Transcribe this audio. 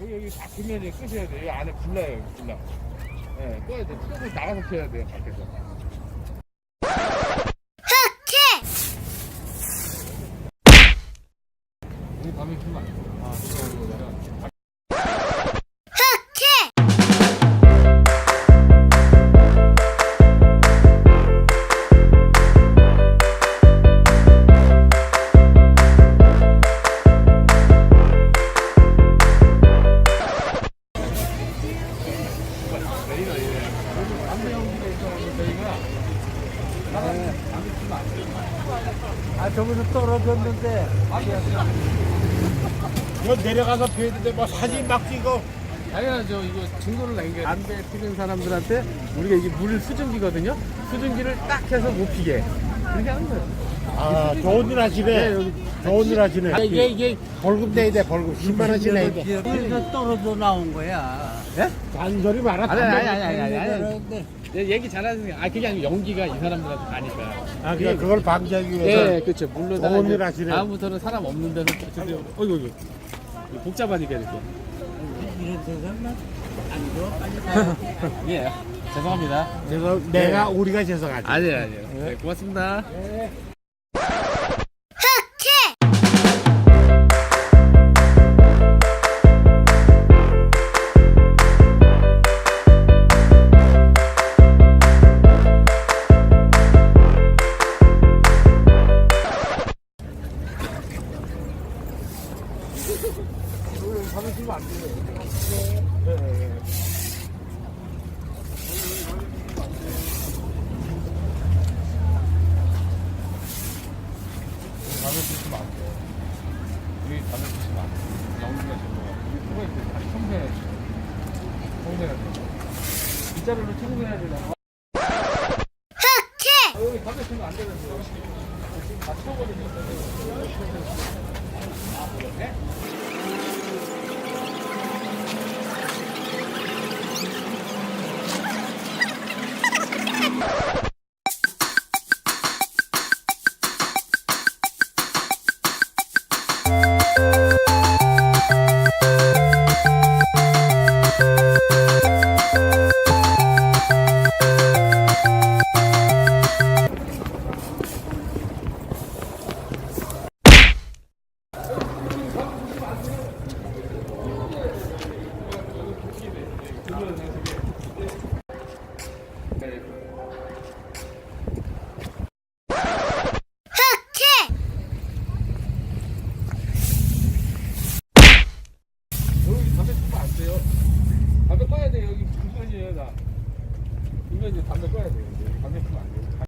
여기. 여기, 다 끄면 이제 끄셔야 돼요. 여기 안에 불나요, 불나. 예, 꺼야 돼. 끄고 나가서 켜야 돼요, 밖에서. 아 저기서 떨어졌는데 이거 내려가서 뵈야 되는데 뭐 사진 막 찍어. 당연하죠. 이거 증거를 남겨야 담배 피는 사람들한테 우리가 이게 물 수증기거든요. 수증기를 딱 해서 못 피게. 그렇게 하는 거예요. 아, 좋은 일 하시네. 네, 여기 좋은 일 하시네. 아, 이게, 이게 벌금 내야 돼, 벌금. 10만 원씩 내야 돼. 떨어져 나온 거야. 잔소리 마라. 아니, 아니, 아니, 아니, 아니, 아니. 그런데 네, 얘기 잘하시는 아 그게 아니고 연기가 이 사람들한테 가니까. 아, 그러니까 그걸 방지하기 위해서. 네, 그렇죠. 물론 좋은 일 하시네. 다음부터는 사람 없는 데는 저기 어이구 어이구. 복잡하니까 이렇게. 이런 안 좋아 빨리 가야 예. 죄송합니다. 그래서 내가 우리가 죄송하지. 아니에요, 아니에요. 네, 고맙습니다. 담배 피시면 안 돼요. 여기 담배 피시면 안 돼요. 연기가 제거가. 그거 이제 다시 청소해야지. 청소해야지. 빗자루로 청소해야 되나? 아, 여기 담배 피면 안 되는데. 다 치워버리니까. 이거 이제 담배 꺼야 돼요. 이제. 담배 피면 안 돼요.